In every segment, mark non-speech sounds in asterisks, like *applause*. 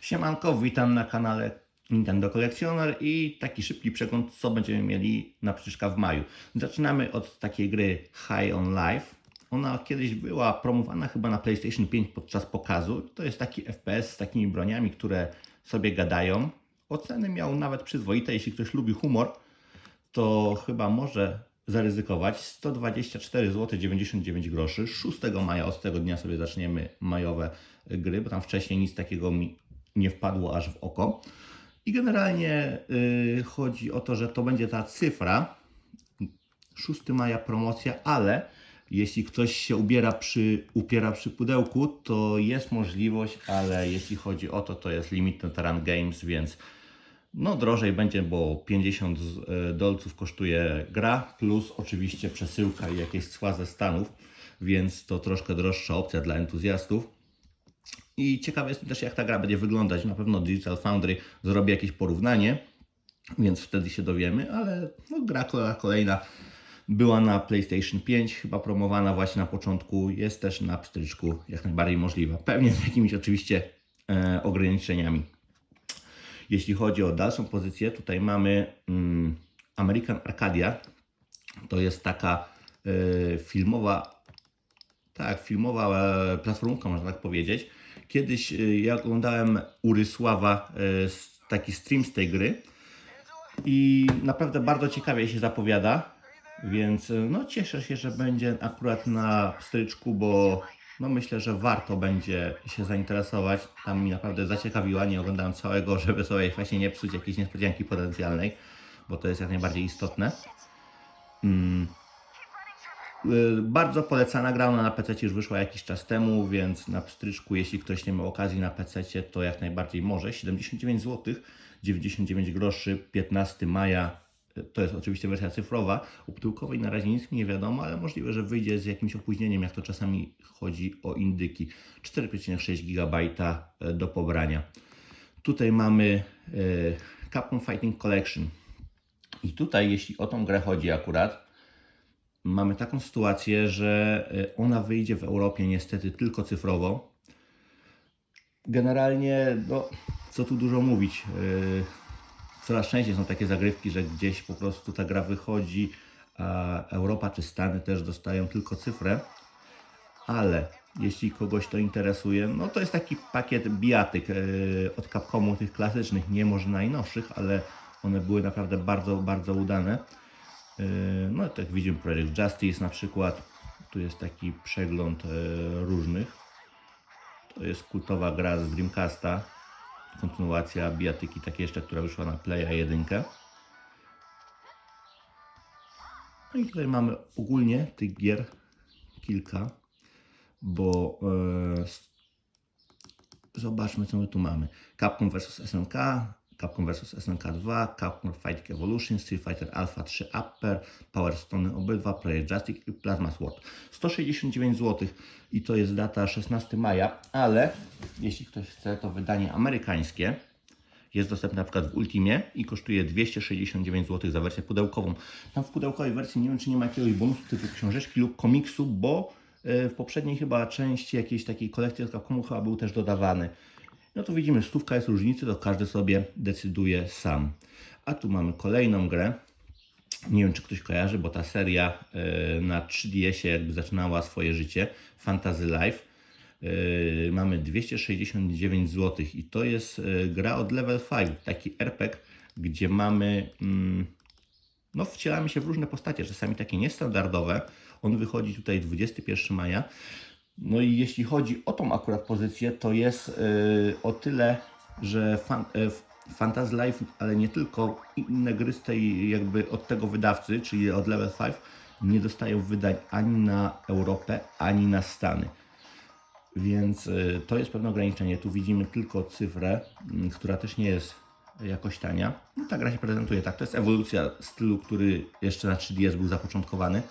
Siemanko, witam na kanale Nintendo Kolekcjoner i taki szybki przegląd, co będziemy mieli na przyczka w maju. Zaczynamy od takiej gry High on Life. Ona kiedyś była promowana chyba na PlayStation 5 podczas pokazu. To jest taki FPS z takimi broniami, które sobie gadają. Oceny miał nawet przyzwoite, jeśli ktoś lubi humor, to chyba może zaryzykować. 124 zł 99 groszy. 6 maja od tego dnia sobie zaczniemy majowe gry, bo tam wcześniej nic takiego mi nie wpadło aż w oko. I generalnie y, chodzi o to, że to będzie ta cyfra. 6 maja promocja, ale jeśli ktoś się ubiera przy, upiera przy pudełku, to jest możliwość, ale jeśli chodzi o to, to jest Limited Run Games, więc no drożej będzie, bo 50 z- e, dolców kosztuje gra, plus oczywiście przesyłka i jakieś cła ze Stanów, więc to troszkę droższa opcja dla entuzjastów. I ciekawe jest też, jak ta gra będzie wyglądać. Na pewno Digital Foundry zrobi jakieś porównanie, więc wtedy się dowiemy, ale no, gra ko- kolejna była na PlayStation 5, chyba promowana właśnie na początku, jest też na pstryczku jak najbardziej możliwa. Pewnie z jakimiś oczywiście e, ograniczeniami. Jeśli chodzi o dalszą pozycję, tutaj mamy mm, American Arcadia. To jest taka e, filmowa, tak, filmowa e, platformka, można tak powiedzieć. Kiedyś e, ja oglądałem Urysława, e, taki stream z tej gry i naprawdę bardzo ciekawie się zapowiada, więc no cieszę się, że będzie akurat na stryczku, bo no myślę, że warto będzie się zainteresować. Tam mi naprawdę zaciekawiła, nie oglądałem całego, *laughs* żeby sobie właśnie nie psuć jakiejś niespodzianki potencjalnej, bo to jest jak najbardziej istotne. Mm. Y, Bardzo polecana gra, ona na PC już wyszła jakiś czas temu, więc na pstryczku, jeśli ktoś nie miał okazji na PC, to jak najbardziej może. 79 zł, 99 groszy, 15 maja. y, To jest oczywiście wersja cyfrowa. U pudełkowej na razie nic mi nie wiadomo, ale możliwe, że wyjdzie z jakimś opóźnieniem, jak to czasami chodzi o indyki. 4,6 GB y, do pobrania. Tutaj mamy Capcom Fighting Collection. I tutaj, jeśli o tą grę chodzi akurat, mamy taką sytuację, że y, ona wyjdzie w Europie niestety tylko cyfrowo. Generalnie, no, co tu dużo mówić, y, coraz częściej są takie zagrywki, że gdzieś po prostu ta gra wychodzi, a Europa czy Stany też dostają tylko cyfrę. Ale jeśli kogoś to interesuje, no to jest taki pakiet bijatyk y, od Capcomu, tych klasycznych, nie może najnowszych, ale one były naprawdę bardzo, bardzo udane. Yy, No, tak widzimy Project Justice na przykład. Tu jest taki przegląd e, różnych. To jest kultowa gra z Dreamcasta. Kontynuacja bijatyki, takiej jeszcze, która wyszła na Playa 1. No i tutaj mamy ogólnie tych gier kilka, bo e, zobaczmy co my tu mamy. Capcom vs SNK, Capcom vs SNK 2, Capcom Fighting Evolution, Street Fighter Alpha 3 Upper, Power Stone obydwa, Project Justice i Plasma Sword. 169 zł i to jest data 16 maja, ale jeśli ktoś chce, to wydanie amerykańskie jest dostępne na przykład w Ultimie i kosztuje 269 zł za wersję pudełkową. Tam w pudełkowej wersji nie wiem, czy nie ma jakiegoś bonusu typu książeczki lub komiksu, bo e, w poprzedniej chyba części jakiejś takiej kolekcji od Capcomu chyba był też dodawany. No to widzimy, stówka jest różnicy, to każdy sobie decyduje sam. A tu mamy kolejną grę. Nie wiem, czy ktoś kojarzy, bo ta seria e, na 3DS-ie jakby zaczynała swoje życie. Fantasy Life. E, Mamy 269 zł i to jest e, gra od Level 5, taki RPG, gdzie mamy mm, no wcielamy się w różne postacie, czasami takie niestandardowe. On wychodzi tutaj 21 maja. No i jeśli chodzi o tą akurat pozycję, to jest yy, o tyle, że fan, yy, Fantasy Life, ale nie tylko inne gry z tej jakby od tego wydawcy, czyli od Level 5, nie dostają wydań ani na Europę, ani na Stany. Więc y, to jest pewne ograniczenie. Tu widzimy tylko cyfrę, mm, która też nie jest jakoś tania. No, ta gra się prezentuje tak. To jest ewolucja stylu, który jeszcze na 3DS był zapoczątkowany.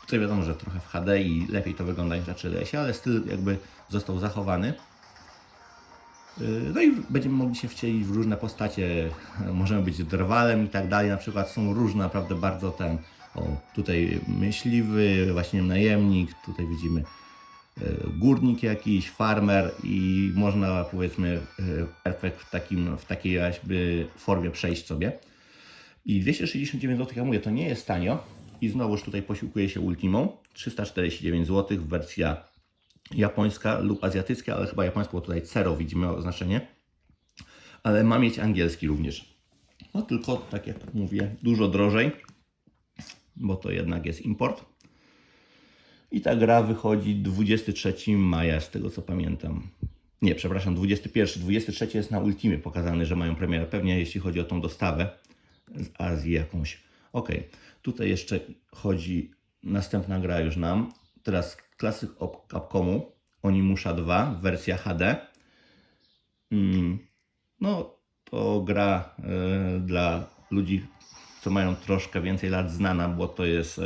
Tutaj wiadomo, że trochę w HD i lepiej to wygląda niż na 3DS, ale styl jakby został zachowany. Y, No i będziemy mogli się wcielić w różne postacie. Możemy być drwalem i tak dalej. Na przykład są różne, naprawdę bardzo ten. O, tutaj myśliwy, właśnie najemnik. Tutaj widzimy e, górnik jakiś, farmer i można powiedzmy e, efekt w, takim, w takiej jakby formie przejść sobie. I 269 zł, ja mówię, to nie jest tanio. I znowuż tutaj posiłkuje się Ultimą. 349 zł, wersja japońska lub azjatycka, ale chyba japońska, bo tutaj cero widzimy oznaczenie. Ale ma mieć angielski również. No tylko, tak jak mówię, dużo drożej, bo to jednak jest import. I ta gra wychodzi 23 maja, z tego co pamiętam. Nie, przepraszam, 21. 23 jest na Ultimie pokazany, że mają premierę. Pewnie jeśli chodzi o tą dostawę z Azji jakąś. Ok, tutaj jeszcze chodzi następna gra już nam. Teraz klasyk Capcomu, Onimusha 2, wersja HD. Mm, no, to gra e, dla ludzi, co mają troszkę więcej lat znana, bo to jest e,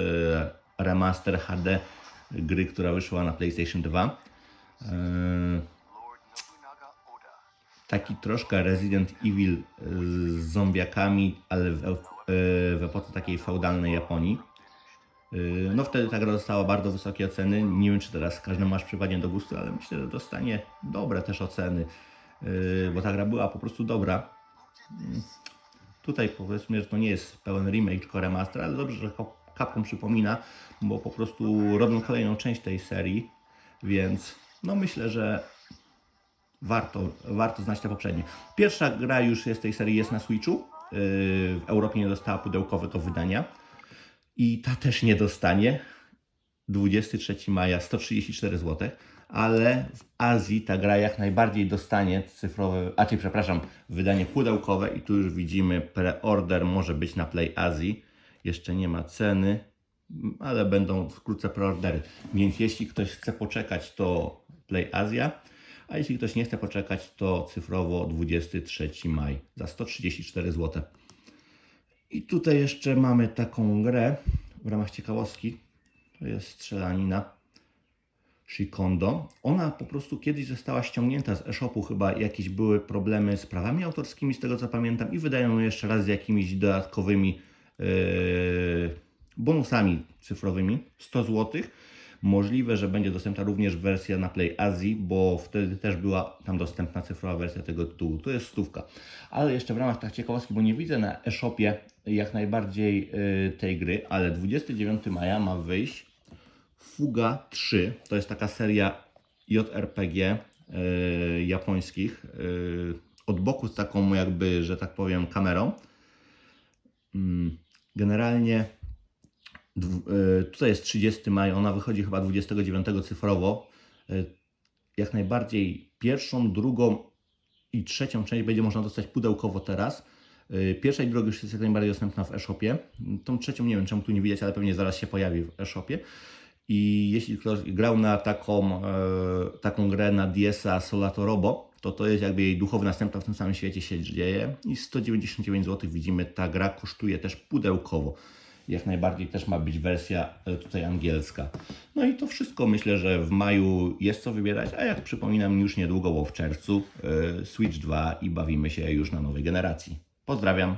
remaster HD gry, która wyszła na PlayStation 2. E, taki troszkę Resident Evil z zombiakami, ale w, w epoce takiej feudalnej Japonii. E, No wtedy ta gra dostała bardzo wysokie oceny. Nie wiem, czy teraz każdy masz przypadnie do gustu, ale myślę, że dostanie dobre też oceny, e, bo ta gra była po prostu dobra. Mm. Tutaj powiedzmy, że to nie jest pełen remake, tylko remaster, ale dobrze, że Cap- Capcom przypomina, bo po prostu robią kolejną część tej serii, więc no myślę, że warto, warto znać te poprzednie. Pierwsza gra już jest tej serii jest na Switchu. Yy, W Europie nie dostała pudełkowego wydania. I ta też nie dostanie. 23 maja 134 zł, ale w Azji ta gra jak najbardziej dostanie cyfrowe, a czyli przepraszam, wydanie pudełkowe i tu już widzimy preorder może być na Play Azji. Jeszcze nie ma ceny, ale będą wkrótce preordery. Więc jeśli ktoś chce poczekać, to Play Azja, a jeśli ktoś nie chce poczekać, to cyfrowo 23 maj za 134 zł. I tutaj jeszcze mamy taką grę w ramach ciekawostki. To jest strzelanina Shikondo. Ona po prostu kiedyś została ściągnięta z e-shopu, chyba jakieś były problemy z prawami autorskimi, z tego co pamiętam, i wydają ją jeszcze raz z jakimiś dodatkowymi yy, bonusami cyfrowymi 100 zł. Możliwe, że będzie dostępna również wersja na Play Azji, bo wtedy też była tam dostępna cyfrowa wersja tego tytułu. To jest stówka. Ale jeszcze w ramach tak ciekawostki, bo nie widzę na e-shopie jak najbardziej yy, tej gry, ale 29 maja ma wyjść Fuga 3. To jest taka seria JRPG yy, japońskich. Yy, od boku z taką jakby, że tak powiem, kamerą. Mm, Generalnie tutaj jest 30 maja, ona wychodzi chyba 29 cyfrowo. Y, Jak najbardziej pierwszą, drugą i trzecią część będzie można dostać pudełkowo teraz. Y, Pierwsza i druga już jest jak najbardziej dostępna w e-shopie. Tą trzecią nie wiem czemu tu nie widać, ale pewnie zaraz się pojawi w e-shopie. I jeśli ktoś grał na taką, e, taką grę na DS-a Solato Robo, to to jest jakby jej duchowy następca w tym samym świecie się dzieje. I 199 zł widzimy, ta gra kosztuje też pudełkowo. Jak najbardziej też ma być wersja e, tutaj angielska. No i to wszystko myślę, że w maju jest co wybierać, a jak przypominam już niedługo, bo w czerwcu e, Switch 2 i bawimy się już na nowej generacji. Pozdrawiam.